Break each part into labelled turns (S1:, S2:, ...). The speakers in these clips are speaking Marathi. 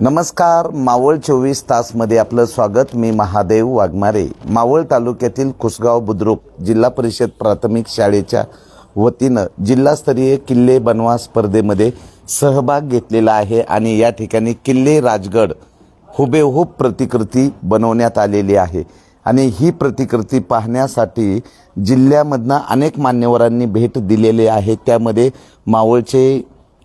S1: नमस्कार मावळ चोवीस तासमध्ये आपलं स्वागत. मी महादेव वाघमारे. मावळ तालुक्यातील कुसगाव बुद्रुक जिल्हा परिषद प्राथमिक शाळेच्या वतीनं जिल्हास्तरीय किल्ले बनवा स्पर्धेमध्ये सहभाग घेतलेला आहे आणि या ठिकाणी किल्ले राजगड हुबेहूब प्रतिकृती बनवण्यात आलेली आहे. आणि ही प्रतिकृती पाहण्यासाठी जिल्ह्यामधनं अनेक मान्यवरांनी भेट दिलेले आहे. त्यामध्ये मावळचे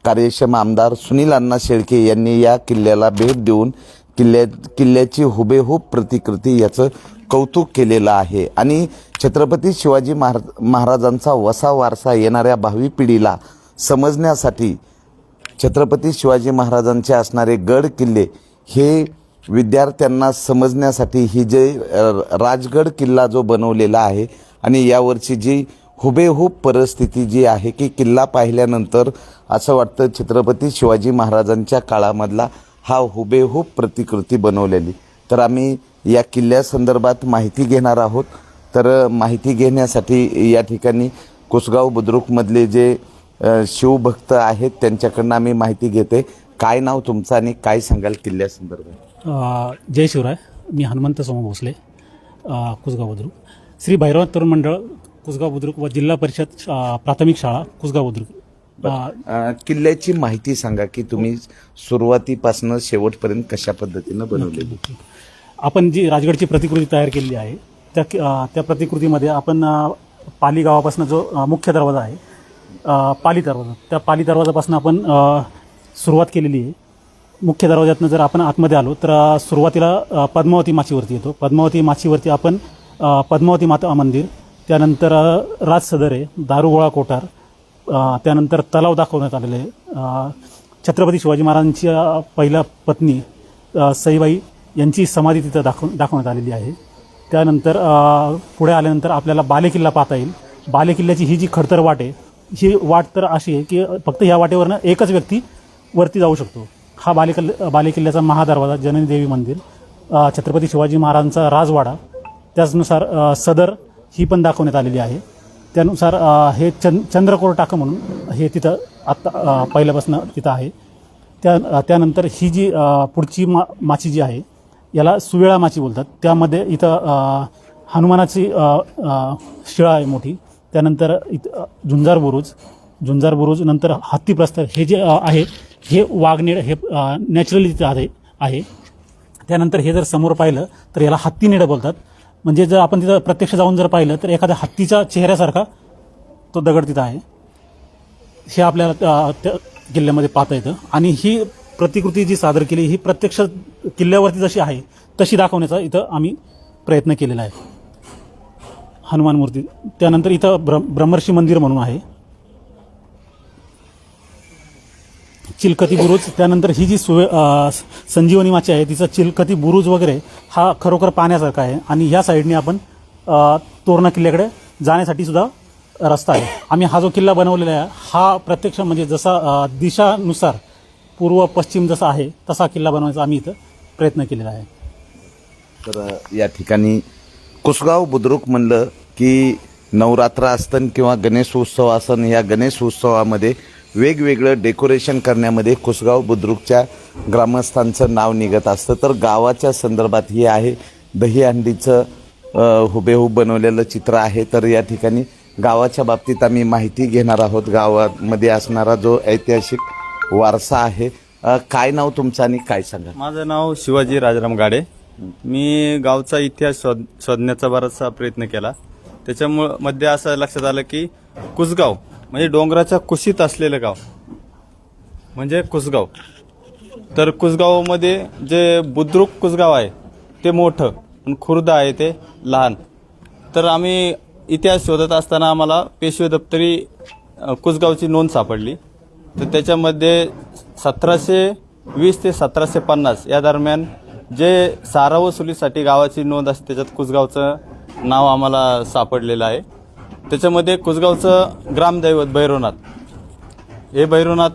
S1: कार्यक्षम आमदार सुनील अण्णा शेळके यांनी या किल्ल्याला भेट देऊन किल्ल्या किल्ल्याची हुबेहूब प्रतिकृती याचं कौतुक केलेलं आहे. आणि छत्रपती शिवाजी महाराज महाराजांचा वसा वारसा येणाऱ्या भावी पिढीला समजण्यासाठी छत्रपती शिवाजी महाराजांचे असणारे गड किल्ले हे विद्यार्थ्यांना समजण्यासाठी ही जे राजगड किल्ला जो बनवलेला आहे आणि यावरची जी हुबेहूब परिस्थिती जी आहे की किल्ला पाहिल्यानंतर असं वाटतं छत्रपती शिवाजी महाराजांच्या काळामधला हा हुबेहूब प्रतिकृती बनवलेली. तर आम्ही या किल्ल्यासंदर्भात माहिती घेणार आहोत. तर माहिती घेण्यासाठी या ठिकाणी कुसगाव बुद्रुकमधले जे शिवभक्त आहेत त्यांच्याकडनं आम्ही माहिती घेते. काय नाव तुमचं आणि काय सांगाल किल्ल्यासंदर्भात?
S2: जय शिवराय. मी हनुमंत सोमा भोसले कुसगाव बुद्रुक. श्री भैरवनाथ तरुण मंडळ कुसगाव बुद्रुक व जिल्हा परिषद प्राथमिक शाळा कुसगाव बुद्रुक.
S1: किल्ल्याची माहिती सांगा की तुम्ही सुरुवातीपासून शेवटपर्यंत कशा पद्धतीनं बनवलेली
S2: आपण जी राजगडची प्रतिकृती तयार केलेली आहे त्या त्या प्रतिकृतीमध्ये आपण पाली गावापासून जो मुख्य दरवाजा आहे पाली दरवाजा त्या पाली दरवाजापासून आपण सुरुवात केलेली आहे. मुख्य दरवाज्यातनं जर आपण आतमध्ये आलो तर सुरुवातीला पद्मावती माचीवरती येतो. पद्मावती माचीवरती आपण पद्मावती माता मंदिर त्यानंतर राज सदरे दारुगोळा कोठार त्यानंतर तलाव दाखवण्यात आलेले आहे छत्रपती शिवाजी महाराजांची पहिल्या पत्नी सईबाई यांची समाधी तिथं दाखव दाखवण्यात आलेली आहे. त्यानंतर पुढे आल्यानंतर आपल्याला बालेकिल्ला पाहता येईल. बालेकिल्ल्याची ही जी खडतर वाट आहे ही वाट तर अशी आहे की फक्त ह्या वाटेवरनं एकच व्यक्ती वरती जाऊ शकतो. हा बालेकिल्ला बालेकिल्ल्याचा महादरवाजा जननी देवी मंदिर छत्रपती शिवाजी महाराजांचा राजवाडा त्याचनुसार सदर ही पण दाखवण्यात आलेली आहे. त्यानुसार हे चंद चंद्रकोर टाकं म्हणून हे तिथं आत्ता पहिल्यापासून तिथं आहे. त्या त्यानंतर ही जी पुढची मा माची जी आहे याला सुवेळा माची बोलतात. त्यामध्ये इथं हनुमानाची शिळा आहे मोठी. त्यानंतर इथं झुंजार बुरुज. झुंजार बुरुज नंतर हत्तीप्रस्तर हे जे आहे हे वाघनेड हे नॅचरली तिथं आहे आहे. त्यानंतर हे जर समोर पाहिलं तर याला हत्तीनेडं बोलतात. म्हणजे जर आपण तिथं प्रत्यक्ष जाऊन जर पाहिलं तर एखाद्या हत्तीच्या चेहऱ्यासारखा तो दगड तिथं आहे. हे आपल्याला त्या- त्या किल्ल्यामध्ये पाहता येतं. आणि ही प्रतिकृती जी सादर केली ही प्रत्यक्ष किल्ल्यावरती जशी आहे तशी दाखवण्याचा इथं आम्ही प्रयत्न केलेला आहे. हनुमान मूर्ती त्यानंतर इथं ब्र ब्रह्मर्षी मंदिर म्हणून आहे. चिलकती बुरुज त्यानंतर ही जी सुवे संजीवनी माची आहे तिचा चिलकती बुरुज वगैरे हा खरोखर पाहण्यासारखा आहे. आणि ह्या साईडने आपण तोरणा किल्ल्याकडे जाण्यासाठी सुद्धा रस्ता आहे. आम्ही हा जो किल्ला बनवलेला आहे हा प्रत्यक्ष म्हणजे जसा दिशानुसार पूर्व पश्चिम जसा आहे तसा किल्ला बनवायचा आम्ही इथं प्रयत्न केलेला आहे.
S1: तर या ठिकाणी कुसगाव बुद्रुक म्हणलं की नवरात्र असतं किंवा गणेश उत्सव असन या गणेश उत्सवामध्ये वेगवेगळं डेकोरेशन करण्यामध्ये कुसगाव बुद्रुकच्या ग्रामस्थांचं नाव निघत असतं. तर गावाच्या संदर्भात हे आहे. दहीहंडीचं हुबेहूब बनवलेलं चित्र आहे. तर या ठिकाणी गावाच्या बाबतीत आम्ही माहिती घेणार आहोत. गावामध्ये असणारा जो ऐतिहासिक वारसा आहे. काय नाव तुमचं आणि काय सांगा?
S3: माझं नाव शिवाजी राजाराम गाडे. मी गावचा इतिहास शोध शोधण्याचा बराचसा प्रयत्न केला. त्याच्यामुळं मध्ये असं लक्षात आलं की कुसगाव म्हणजे डोंगराच्या कुशीत असलेलं गाव. म्हणजे कुसगाव. तर कुसगावमध्ये जे बुद्रुक कुसगाव आहे ते मोठं आणि खुर्द आहे ते लहान. तर आम्ही इतिहास शोधत असताना आम्हाला पेशवे दप्तरी कुसगावची नोंद सापडली. तर त्याच्यामध्ये सतराशे वीस ते सतराशे पन्नास या दरम्यान जे सारा वसुलीसाठी गावाची नोंद असते त्याच्यात कुसगावचं नाव आम्हाला सापडलेलं आहे. त्याच्यामध्ये कुसगावचं ग्रामदैवत भैरवनाथ. हे भैरवनाथ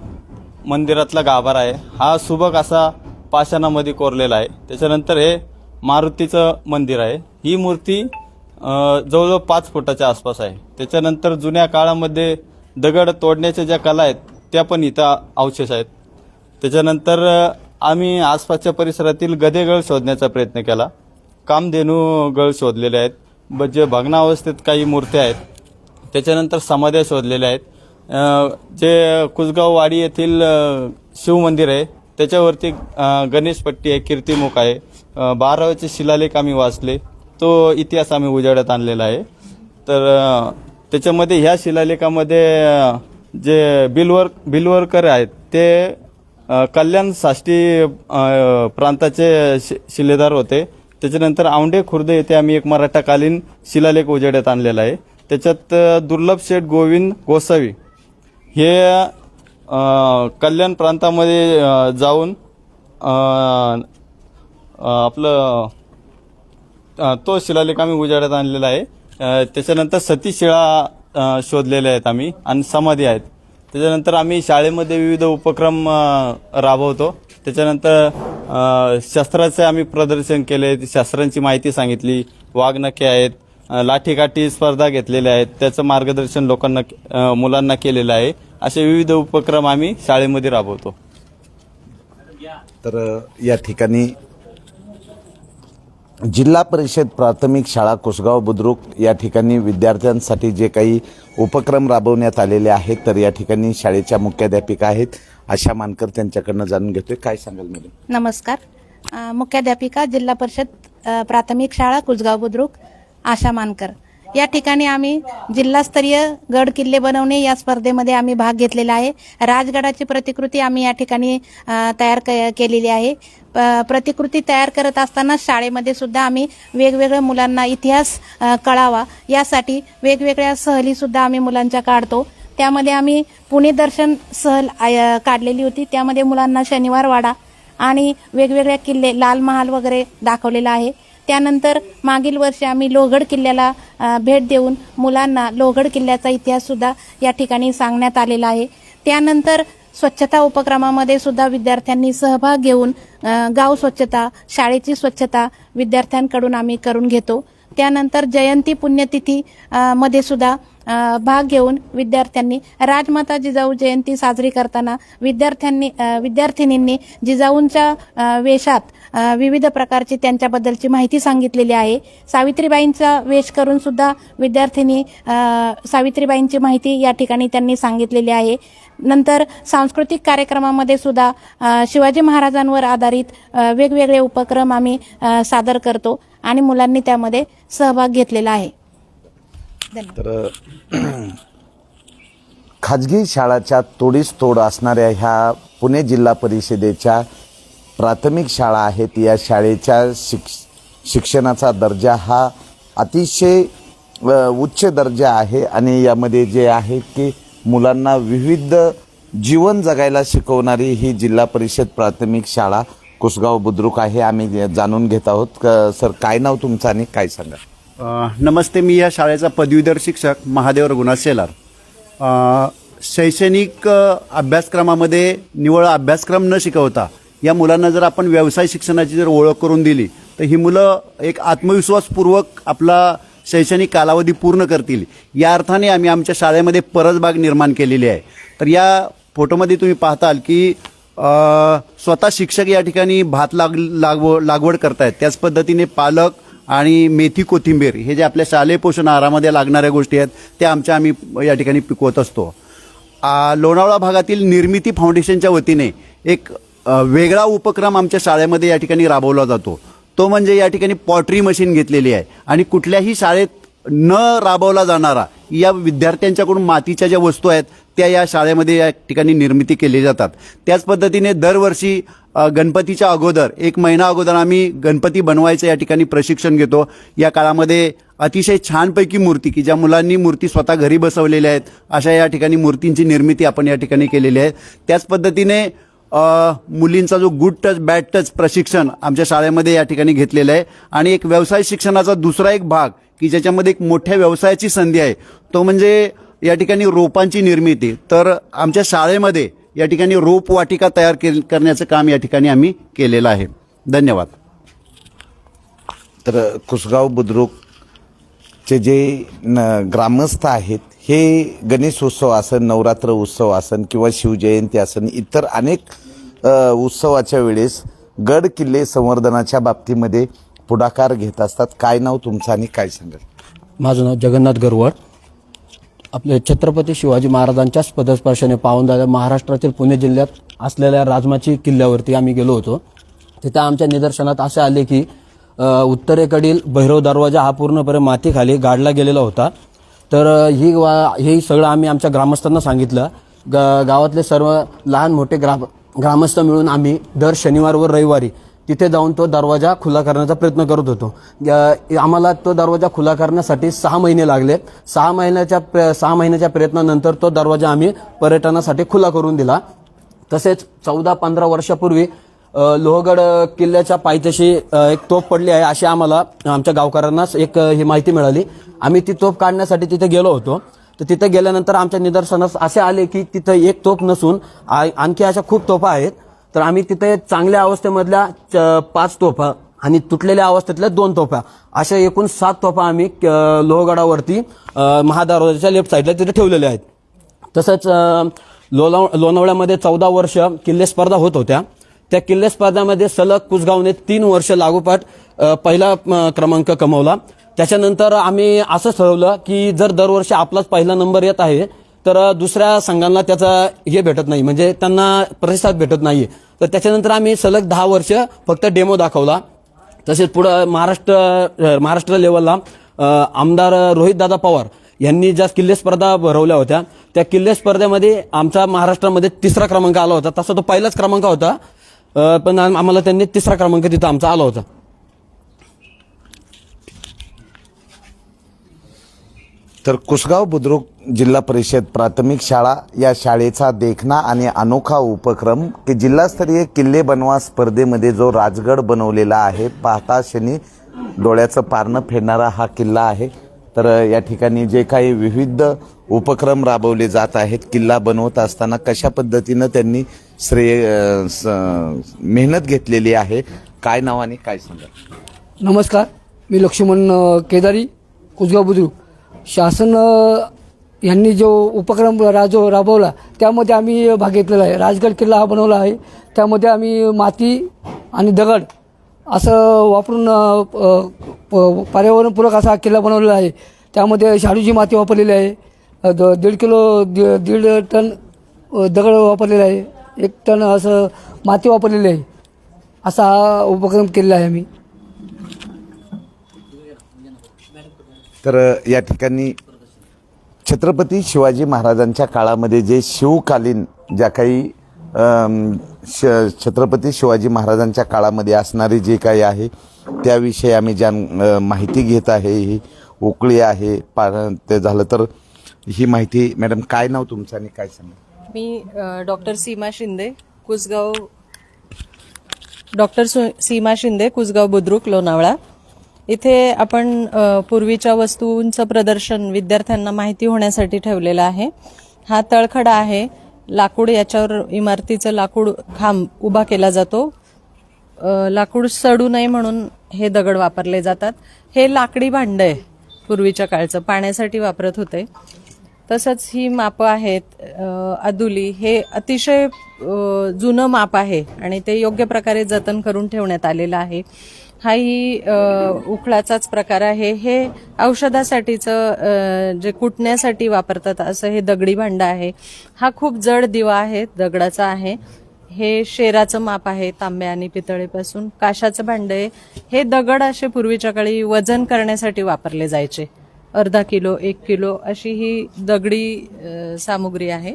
S3: मंदिरातला गाभारा आहे. हा सुबक असा पाषाणामध्ये कोरलेला आहे. त्याच्यानंतर हे मारुतीचं मंदिर आहे. ही मूर्ती जवळजवळ पाच फुटाच्या आसपास आहे. त्याच्यानंतर जुन्या काळामध्ये दगड तोडण्याच्या ज्या कला आहेत त्या पण इथं अवशेष आहेत. त्याच्यानंतर आम्ही आसपासच्या परिसरातील गदेगळ शोधण्याचा प्रयत्न केला. कामधेनू गळ शोधलेले आहेत. ब जे भग्नावस्थेत काही मूर्त्या आहेत त्याच्यानंतर समाध्या शोधलेल्या आहेत. जे कुसगाव वाडी येथील शिवमंदिर आहे त्याच्यावरती गणेशपट्टी आहे कीर्तिमुख आहे. अ, शिलालेख आम्ही वाचले. तो इतिहास आम्ही उजाड्यात आणलेला आहे. तर त्याच्यामध्ये ह्या शिलालेखामध्ये जे बिलवर बिलवरकर आहेत ते कल्याण साष्टी प्रांताचे शि- शिलेदार होते. त्याच्यानंतर औंढे खुर्द येथे आम्ही एक मराठाकालीन शिलालेख उजेड्यात आणलेला आहे. त्याच्यात दुर्लभ शेठ गोविंद गोसावी हे कल्याण प्रांतामध्ये जाऊन आपलं तो शिलालेख आम्ही उजाड्यात आणलेला आहे. त्याच्यानंतर सती शिळा शोधलेल्या आहेत आम्ही आणि समाधी आहेत. त्याच्यानंतर आम्ही शाळेमध्ये विविध उपक्रम राबवतो. त्याच्यानंतर शस्त्राचे आम्ही प्रदर्शन केले. शस्त्रांची माहिती सांगितली. वाघनखे आहेत. लाठीकाठी स्पर्धा घेतलेल्या आहेत. त्याचं मार्गदर्शन लोकांना मुलांना केलेलं आहे. असे विविध उपक्रम आम्ही शाळेमध्ये राबवतो.
S1: तर या ठिकाणी जिल्हा परिषद प्राथमिक शाळा कुसगाव बुद्रुक या ठिकाणी विद्यार्थ्यांसाठी जे काही उपक्रम राबवण्यात आलेले आहेत तर या ठिकाणी शाळेच्या मुख्याध्यापिका आहेत. आशा मानकर त्यांच्याकडनं जाणून घेतोय. काय सांगाल मॅडम
S4: नमस्कार. मुख्याध्यापिका जिल्हा परिषद प्राथमिक शाळा कुसगाव बुद्रुक. आशा मानकर. या ठिकाणी आम्ही जिल्हास्तरीय गड किल्ले बनवणे या स्पर्धेमध्ये आम्ही भाग घेतलेला आहे. राजगडाची प्रतिकृती आम्ही या ठिकाणी तयार क- केलेली आहे. प- प्रतिकृती तयार करत असताना शाळेमध्ये सुद्धा आम्ही वेगवेगळ्या मुलांना इतिहास कळावा. यासाठी वेगवेगळ्या सहलीसुद्धा आम्ही मुलांच्या काढतो. त्यामध्ये आम्ही पुणे दर्शन सहल आय- काढलेली होती. त्यामध्ये मुलांना शनिवार वाडा आणि वेगवेगळ्या किल्ले लाल महाल वगैरे दाखवलेला आहे. त्यानंतर मागील वर्षी आम्ही लोहगड किल्ल्याला भेट देऊन मुलांना लोहगड किल्ल्याचा इतिहाससुद्धा या ठिकाणी सांगण्यात आलेला आहे. त्यानंतर स्वच्छता उपक्रमामध्ये सुद्धा विद्यार्थ्यांनी सहभाग घेऊन गाव स्वच्छता शाळेची स्वच्छता विद्यार्थ्यांकडून आम्ही करून घेतो. त्यानंतर जयंती पुण्यतिथी मध्ये सुद्धा भाग घेऊन विद्यार्थ्यांनी राजमाता जिजाऊ जयंती साजरी करताना विद्यार्थ्यांनी विद्यार्थिनींनी जिजाऊंच्या वेशात विविध प्रकारची त्यांच्याबद्दलची माहिती सांगितलेली आहे. सावित्रीबाईंचा वेश करून सुद्धा विद्यार्थिनी सावित्रीबाईंची माहिती या ठिकाणी त्यांनी सांगितलेली आहे. नंतर सांस्कृतिक कार्यक्रमामध्ये सुद्धा शिवाजी महाराजांवर आधारित वेगवेगळे उपक्रम आम्ही सादर करतो आणि मुलांनी त्यामध्ये सहभाग घेतलेला आहे.
S1: तर खाजगी शाळाच्या तोडीस तोड असणाऱ्या ह्या पुणे जिल्हा परिषदेच्या प्राथमिक शाळा आहेत. या शाळेच्या शिक्ष शिक्षणाचा दर्जा हा अतिशय उच्च दर्जा आहे आणि यामध्ये जे आहे की मुलांना विविध जीवन जगायला शिकवणारी ही जिल्हा परिषद प्राथमिक शाळा कुसगाव बुद्रुक आहे. आम्ही जाणून घेत आहोत. क- सर काय नाव तुमचं आणि काय सांगा?
S5: नमस्ते. मी या शाळेचा पदवीधर शिक्षक महादेव रघुनाथ शेलार. शैक्षणिक अभ्यासक्रमामध्ये निवळ अभ्यासक्रम न शिकवता या मुलांना जर आपण व्यवसाय शिक्षणाची जर ओळख करून दिली तर ही मुलं एक आत्मविश्वासपूर्वक आपला शैक्षणिक कालावधी पूर्ण करतील. या अर्थाने आम्ही आमच्या शाळेमध्ये परसबाग निर्माण केलेली आहे. तर या फोटोमध्ये तुम्ही पाहताल की स्वतः शिक्षक या ठिकाणी भात लाग लागव लागवड करतायत. त्याच पद्धतीने पालक आणि मेथी कोथिंबीर हे जे आपल्या शालेय पोषण आहारामध्ये लागणाऱ्या गोष्टी आहेत त्या आमच्या आम्ही या ठिकाणी पिकवत असतो. लोणावळा भागातील निर्मिती फाउंडेशनच्या वतीने एक वेगळा उपक्रम आमच्या शाळेमध्ये या ठिकाणी राबवला जातो. तो म्हणजे या ठिकाणी पॉटरी मशीन घेतलेली आहे. आणि कुठल्याही शाळेत न राबवला जाणारा या विद्यार्थ्यांच्याकडून मातीच्या ज्या वस्तू आहेत त्या या शाळेमध्ये या ठिकाणी निर्मिती केली जातात. त्याच पद्धतीने दरवर्षी गणपतीच्या अगोदर एक महिना अगोदर आम्ही गणपती बनवायचं या ठिकाणी प्रशिक्षण घेतो. या काळामध्ये अतिशय छानपैकी मूर्ती की ज्या मुलांनी मूर्ती स्वतः घरी बसवलेल्या आहेत अशा या ठिकाणी मूर्तींची निर्मिती आपण या ठिकाणी केलेली आहे. त्याच पद्धतीने मुलींचा जो गुड टच बॅड टच प्रशिक्षण आमच्या शाळेमध्ये या ठिकाणी घेतलेलं आहे. आणि एक व्यवसाय शिक्षणाचा दुसरा एक भाग की ज्याच्यामध्ये एक मोठ्या व्यवसायाची संधी आहे तो म्हणजे या ठिकाणी रोपांची निर्मिती. तर आमच्या शाळेमध्ये या ठिकाणी रोप वाटिका तयार के करण्याचं काम या ठिकाणी आम्ही केलेलं आहे. धन्यवाद.
S1: तर कुसगाव बुद्रुकचे जे न ग्रामस्थ आहेत हे गणेश उत्सव असन नवरात्र उत्सव असन किंवा शिवजयंती असन इतर अनेक उत्सवाच्या वेळेस गड किल्ले संवर्धनाच्या बाबतीमध्ये पुढाकार घेत असतात. काय नाव तुमचं आणि काय सांगाल?
S6: माझं नाव जगन्नाथ गरवड आपले छत्रपती शिवाजी महाराजांच्याच पदस्पर्शाने पाहून झाल्या महाराष्ट्रातील पुणे जिल्ह्यात असलेल्या राजमाची किल्ल्यावरती आम्ही गेलो होतो. तिथं आमच्या निदर्शनात असे आले की उत्तरेकडील भैरव दरवाजा हा पूर्णपणे मातीखाली गाडला गेलेला होता. तर ही वा हे सगळं आम्ही आमच्या ग्रामस्थांना सांगितलं. ग गावातले सर्व लहान मोठे ग्राम ग्रामस्थ मिळून आम्ही दर शनिवार व रविवारी तिथे जाऊन तो दरवाजा खुला करण्याचा प्रयत्न करत होतो. आम्हाला तो दरवाजा खुला करण्यासाठी सहा महिने लागले. सहा महिन्याच्या प्र- सहा महिन्याच्या प्रयत्नानंतर तो दरवाजा आम्ही पर्यटनासाठी खुला करून दिला. तसेच चौदा पंधरा वर्षापूर्वी लोहगड किल्ल्याच्या पायथ्याशी एक तोफ पडली आहे अशी आम्हाला आमच्या गावकऱ्यांनाच एक ही माहिती मिळाली. आम्ही ती तोफ काढण्यासाठी तिथे गेलो होतो. तर तिथे गेल्यानंतर आमच्या निदर्शनास असे आले की तिथे एक तोफ नसून आ- आणखी अशा खूप तोफा आहेत. तर आम्ही तिथे चांगल्या अवस्थेमधल्या च- पाच तोफा आणि तुटलेल्या अवस्थेतल्या दोन तोफ्या अशा एकूण सात तोफा आम्ही लोहगडावरती अ, लेफ्ट साईडला तिथे ठेवलेल्या आहेत. तसंच अ, लोणावळ्यामध्ये चौदा वर्ष किल्ले स्पर्धा होत होत्या. त्या किल्ले स्पर्धामध्ये सलग कुसगावने तीन वर्ष लागोपाठ पहिला क्रमांक कमवला. त्याच्यानंतर आम्ही असं ठरवलं की जर दरवर्षी आपलाच पहिला नंबर येत आहे तर दुसऱ्या संघांना त्याचा हे भेटत नाही. म्हणजे त्यांना प्रतिसाद भेटत नाही तर त्याच्यानंतर आम्ही सलग दहा वर्ष फक्त डेमो दाखवला. तसेच पुढं महाराष्ट्र महाराष्ट्र लेवलला आमदार आमदार रोहितदादा पवार यांनी ज्या किल्ले स्पर्धा भरवल्या होत्या त्या किल्ले स्पर्धेमध्ये आमचा महाराष्ट्रामध्ये तिसरा क्रमांक आला होता. तसा तो पहिलाच क्रमांक होता. पण आम्हाला त्यांनी तिसरा क्रमांक तिथं आमचा आला होता.
S1: तर कुसगाव बुद्रुक जिल्हा परिषद प्राथमिक शाळा या शाळेचा देखणा आणि अनोखा उपक्रम की जिल्हास्तरीय किल्ले बनवा स्पर्धेमध्ये जो राजगड बनवलेला आहे पाहता शनी डोळ्याचं पारणं फेडणारा हा किल्ला आहे. तर या ठिकाणी जे काही विविध उपक्रम राबवले जात आहेत किल्ला बनवत असताना कशा पद्धतीनं त्यांनी श्रेय स- मेहनत घेतलेली आहे. काय नावाने काय सांगा?
S7: नमस्कार मी लक्ष्मण अ, केदारी कुसगाव बुद्रुक. शासन अ, यांनी जो उपक्रम राजो राबवला त्यामध्ये आम्ही भाग घेतलेला आहे. राजगड किल्ला हा बनवला आहे. त्यामध्ये आम्ही माती आणि दगड असं वापरून अ, प- प- पर्यावरणपूरक असा हा किल्ला बनवलेला आहे. त्यामध्ये शाडूची माती वापरलेली आहे. अ, द- दीड किलो दी दीड टन अ, दगड वापरलेला आहे. एक टन असं माती वापरलेली आहे. असा हा उपक्रम केलेला आहे आम्ही.
S1: तर या ठिकाणी छत्रपती शिवाजी महाराजांच्या काळामध्ये जे शिवकालीन ज्या काही श छत्रपती शिवाजी महाराजांच्या काळामध्ये असणारे जे काही आहे त्याविषयी आम्ही ज्या माहिती घेत आहे ही उकळी आहे पा ते झालं तर ही माहिती मॅडम काय नाव तुमचं आणि काय सांगा?
S8: मी डॉक्टर सीमा शिंदे कुसगाव डॉक्टर सु सीमा शिंदे कुसगाव बुद्रुक लोणावळा. इथे आपण पूर्वीच्या वस्तूंचं प्रदर्शन विद्यार्थ्यांना माहिती होण्यासाठी ठेवलेलं आहे. हा तळखडा आहे. लाकूड याच्यावर इमारतीचं लाकूड खांब उभा केला जातो. लाकूड सडू नये म्हणून हे दगड वापरले जातात. हे लाकडी भांड आहे पूर्वीच्या काळचं. पाण्यासाठी वापरत होते. तसंच ही मापं आहेत अदुली. हे अतिशय जुनं माप आहे आणि ते योग्य प्रकारे जतन करून ठेवण्यात आलेलं आहे. हाही उखळाचाच प्रकार आहे. हे औषधासाठीचं जे कुटण्यासाठी वापरतात असं हे दगडी भांड आहे. हा खूप जड दिवा आहे दगडाचा आहे. हे शेराचं माप आहे तांबे आणि पितळेपासून. काशाचं भांड आहे. हे दगड असे पूर्वीच्या काळी वजन करण्यासाठी वापरले जायचे. अर्धा किलो एक किलो अशी ही दगडी सामुग्री आहे.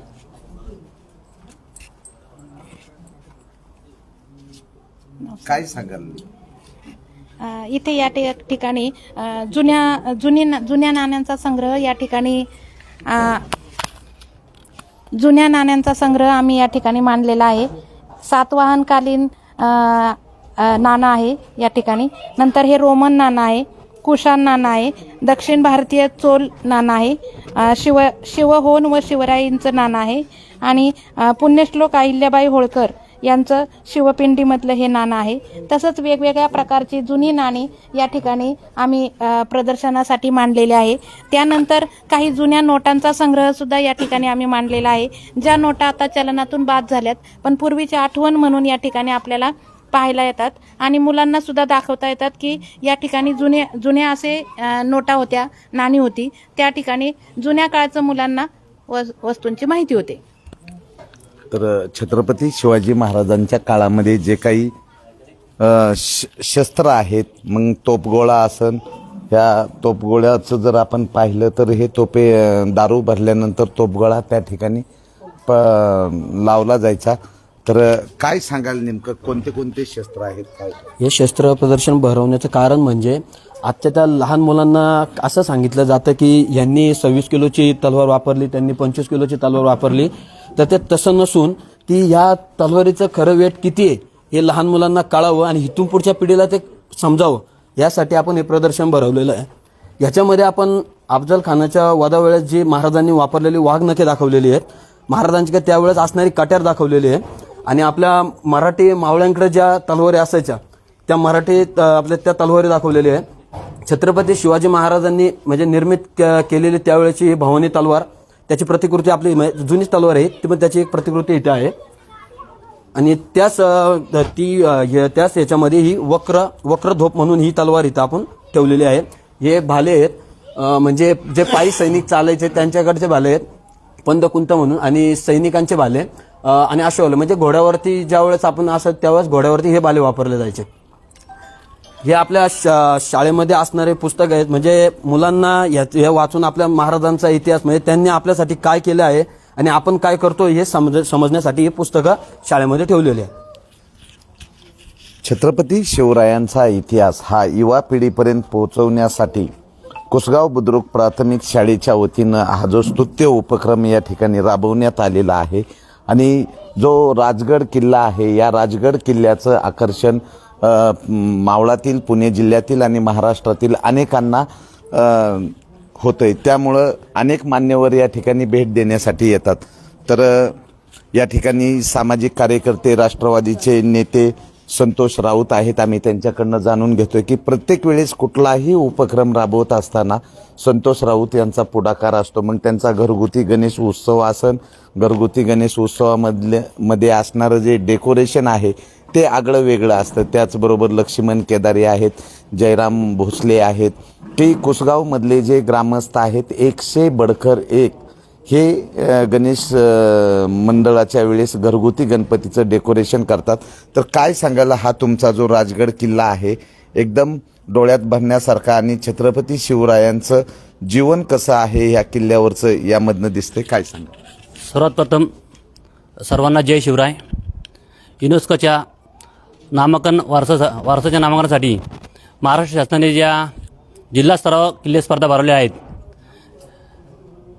S1: काय सांगाल?
S4: इथे या ठिकाणी जुन्या जुनी जुन्या नाण्यांचा संग्रह या ठिकाणी जुन्या नाण्यांचा संग्रह आम्ही या ठिकाणी मांडलेला आहे. सातवाहनकालीन नाणं आहे या ठिकाणी. नंतर हे रोमन नाणं आहे. कुशाण नाणं आहे दक्षिण भारतीय चोल नाणं आहे शिव शिवहोन व शिवराईंचं नाणं आहे. आणि पुण्यश्लोक अहिल्याबाई होळकर यांचं शिवपिंडीमधलं हे नाणं आहे. तसंच वेगवेगळ्या प्रकारची जुनी नाणी या ठिकाणी आम्ही प्रदर्शनासाठी मांडलेले आहे. त्यानंतर काही जुन्या नोटांचा संग्रहसुद्धा या ठिकाणी आम्ही मांडलेला आहे. ज्या नोटा आता चलनातून बाद झाल्यात पण पूर्वीची आठवण म्हणून या ठिकाणी आपल्याला पाहायला येतात आणि मुलांना सुद्धा दाखवता येतात की या ठिकाणी जुने जुन्या असे नोटा होत्या नाणी होती. त्या ठिकाणी जुन्या काळाचं मुलांना वस वस्तूंची माहिती होते.
S1: तर छत्रपती शिवाजी महाराजांच्या काळामध्ये जे काही श शस्त्र आहेत मग तोपगोळा आसन ह्या तोपगोळ्याचं जर आपण पाहिलं तर हे तोपे दारू भरल्यानंतर तोपगोळा त्या ठिकाणी प लावला जायचा. तर काय सांगाल नेमकं? कोणते कोणते शस्त्र आहेत? काय?
S6: हे शस्त्र प्रदर्शन भरवण्याचं कारण म्हणजे आजच्या त्या लहान मुलांना असं सांगितलं जातं की यांनी सव्वीस किलोची तलवार वापरली त्यांनी पंचवीस किलोची तलवार वापरली. तर ते तसं नसून की या तलवारीचं खरं वेट किती आहे हे लहान मुलांना कळावं आणि इथून पुढच्या पिढीला ते समजावं. यासाठी आपण हे प्रदर्शन भरवलेलं आहे. याच्यामध्ये आपण अफजल खानाच्या वादावेळेस जी महाराजांनी वापरलेली वाघनखे दाखवलेली आहेत महाराजांची त्यावेळेस असणारी कट्यार दाखवलेली आहे आणि आपल्या मराठी मावळ्यांकडे ज्या तलवारी असायच्या त्या मराठी आपल्या त्या तलवारी दाखवलेली आहे. छत्रपती शिवाजी महाराजांनी म्हणजे निर्मित केलेली त्यावेळेची ही भवानी तलवार त्याची प्रतिकृती आपली म्हणजे जुनीच तलवार आहे ती पण त्याची एक प्रतिकृती इथे आहे. आणि त्याच ती त्याच याच्यामध्ये ही वक्र वक्रधोप म्हणून ही तलवार इथं आपण ठेवलेली आहे. हे भाले आहेत म्हणजे जे पायी सैनिक चालायचे त्यांच्याकडचे भाले आहेत पंदकुंत म्हणून आणि सैनिकांचे भाले आहेत. आणि अश्वले म्हणजे घोड्यावरती ज्यावेळेस आपण असं त्यावेळेस घोड्यावरती हे बाले वापरले जायचे. हे आपल्या शा- शाळेमध्ये असणारे पुस्तक आहेत. म्हणजे मुलांना हे वाचून आपल्या महाराजांचा इतिहास म्हणजे त्यांनी आपल्यासाठी काय केलं आहे आणि आपण काय करतो हे समज समजण्यासाठी ही पुस्तकं शाळेमध्ये ठेवलेली आहे
S1: छत्रपती शिवरायांचा इतिहास हा युवा पिढीपर्यंत पोहोचवण्यासाठी कुसगाव बुद्रुक प्राथमिक शाळेच्या वतीनं हा जो स्तुत्य उपक्रम या ठिकाणी राबवण्यात आलेला आहे आणि जो राजगड किल्ला आहे या राजगड किल्ल्याचं आकर्षण मावळातील पुणे जिल्ह्यातील आणि महाराष्ट्रातील अनेकांना होतं आहे त्यामुळं अनेक मान्यवर या ठिकाणी भेट देण्यासाठी येतात. तर या ठिकाणी सामाजिक कार्यकर्ते राष्ट्रवादीचे नेते संतोष राऊत आहेत. आम्ही त्यांच्याकडनं जाणून घेतोय की प्रत्येक वेळेस कुठलाही उपक्रम राबवत असताना संतोष राऊत यांचा पुढाकार असतो. मग त्यांचा घरगुती गणेश उत्सव असन घरगुती गणेश उत्सवामधले मध्ये असणारं जे डेकोरेशन आहे ते आगळं वेगळं असतं. त्याचबरोबर लक्ष्मण केदारे आहेत जयराम भोसले आहेत. ते कुसगावमधले जे ग्रामस्थ आहेत एकशे बडकर एक हे गणेश मंडळाच्या वेळेस घरगुती गणपतीचं डेकोरेशन करतात. तर काय सांगायला हा तुमचा जो राजगड किल्ला आहे? एकदम डोळ्यात भरण्यासारखा आणि छत्रपती शिवरायांचं जीवन कसं आहे ह्या किल्ल्यावरचं यामधनं दिसते काय सांगा
S2: सर्वात प्रथम सर्वांना जय शिवराय. युनेस्कोच्या नामांकन वारसा वारसाच्या नामांकनासाठी महाराष्ट्र शासनाने ज्या जिल्हा स्तरावर किल्ले स्पर्धा भरवल्या आहेत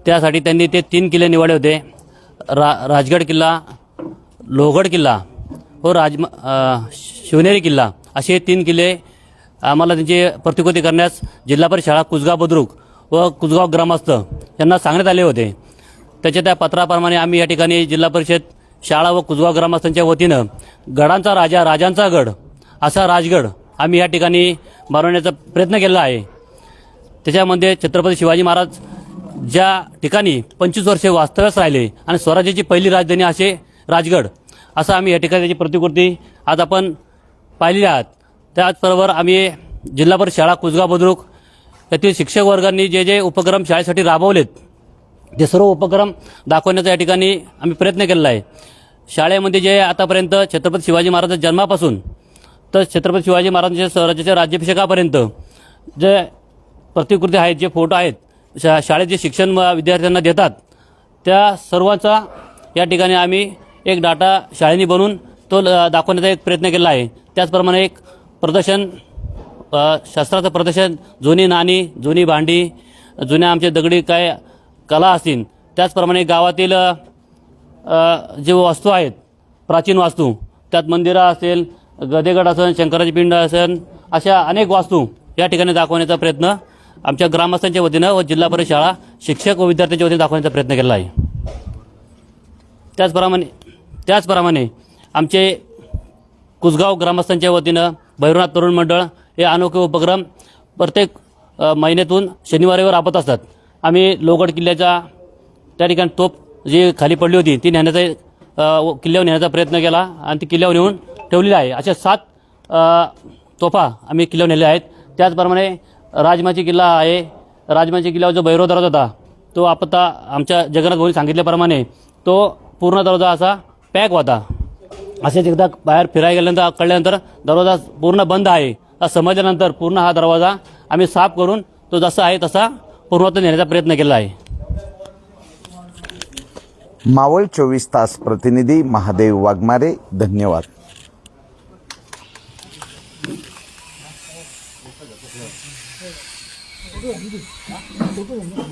S2: त्यासाठी त्यांनी ते तीन किल्ले निवडले होते. रा राजगड किल्ला लोहगड किल्ला व राज शिवनेरी किल्ला असे तीन किल्ले आम्हाला त्यांची प्रतिकृती करण्यास जिल्हा परिषद शाळा कुसगाव बुद्रुक व कुसगाव ग्रामस्थ यांना सांगण्यात आले होते. त्याच्या त्या पत्राप्रमाणे आम्ही या ठिकाणी जिल्हा परिषद शाळा व कुसगाव ग्रामस्थांच्या वतीनं गडांचा राजा राजांचा गड असा राजगड आम्ही या ठिकाणी बनवण्याचा प्रयत्न केला आहे. त्याच्यामध्ये छत्रपती शिवाजी महाराज ज्या ठिकाणी पंचवीस वर्षे वास्तव्यास राहिले आणि स्वराज्याची पहिली राजधानी असे राजगड असं आम्ही या ठिकाणी त्याची प्रतिकृती आज आपण पाहिलेली आहात. त्याचबरोबर आम्ही जिल्हाभर शाळा कुसगाव बुद्रुक येथील शिक्षक वर्गांनी जे जे उपक्रम शाळेसाठी राबवलेत ते सर्व उपक्रम दाखवण्याचा या ठिकाणी आम्ही प्रयत्न केलेला आहे. शाळेमध्ये जे आतापर्यंत छत्रपती शिवाजी महाराजांच्या जन्मापासून तर छत्रपती शिवाजी महाराजांच्या स्वराज्याच्या राज्याभिषेकापर्यंत जे प्रतिकृती आहेत जे फोटो आहेत शा शाळेत जे शिक्षण म- विद्यार्थ्यांना देतात त्या सर्वांचा या ठिकाणी आम्ही एक डाटा शाळेने बनवून तो ल- दाखवण्याचा एक प्रयत्न केला आहे. त्याचप्रमाणे एक प्रदर्शन शास्त्राचं शस्त्राचं प्रदर्शन जुनी नाणी जुनी भांडी जुन्या आमचे दगडी काय कला असतील त्याचप्रमाणे गावातील जे वास्तू आहेत प्राचीन वास्तू त्यात मंदिरं असेल गदेगड असेल शंकराची पिंड असेल अशा अनेक वास्तू या ठिकाणी दाखवण्याचा प्रयत्न आमच्या ग्रामस्थांच्या वतीनं व जिल्हा परिषद शाळा शिक्षक व विद्यार्थ्यांच्या वतीने दाखवण्याचा प्रयत्न केला आहे. त्याचप्रमाणे त्याचप्रमाणे आमचे कुसगाव ग्रामस्थांच्या वतीनं भैरवनाथ तरुण मंडळ हे अनोखे उपक्रम प्रत्येक महिन्यातून शनिवारीवर राबत असतात. आम्ही लोगड किल्ल्याच्या त्या ठिकाणी तोप जी खाली पडली होती ती नेण्याचा किल्ल्यावर नेण्याचा प्रयत्न केला आणि ती किल्ल्यावर नेऊन ठेवलेली आहे. अशा सात तोफा आम्ही किल्ल्यावर नेल्या आहेत. त्याचप्रमाणे राजमाची किल्ला आहे. राजमाची किल्ल्यावर जो भैरव दरवाजा होता तो आपत्ता आमच्या जगन्नाथ भाऊनी सांगितल्याप्रमाणे तो पूर्ण दरवाजा असा पॅक होता. असेच एकदा बाहेर फिरायला गेल्यानंतर कळल्यानंतर दरवाजा पूर्ण बंद आहे. असं समजल्यानंतर पूर्ण हा दरवाजा आम्ही साफ करून तो जसा आहे तसा पूर्णत्व नेण्याचा प्रयत्न केला आहे.
S1: मावळ चोवीस तास प्रतिनिधी महादेव वाघमारे धन्यवाद. 我们自，来，都做我们。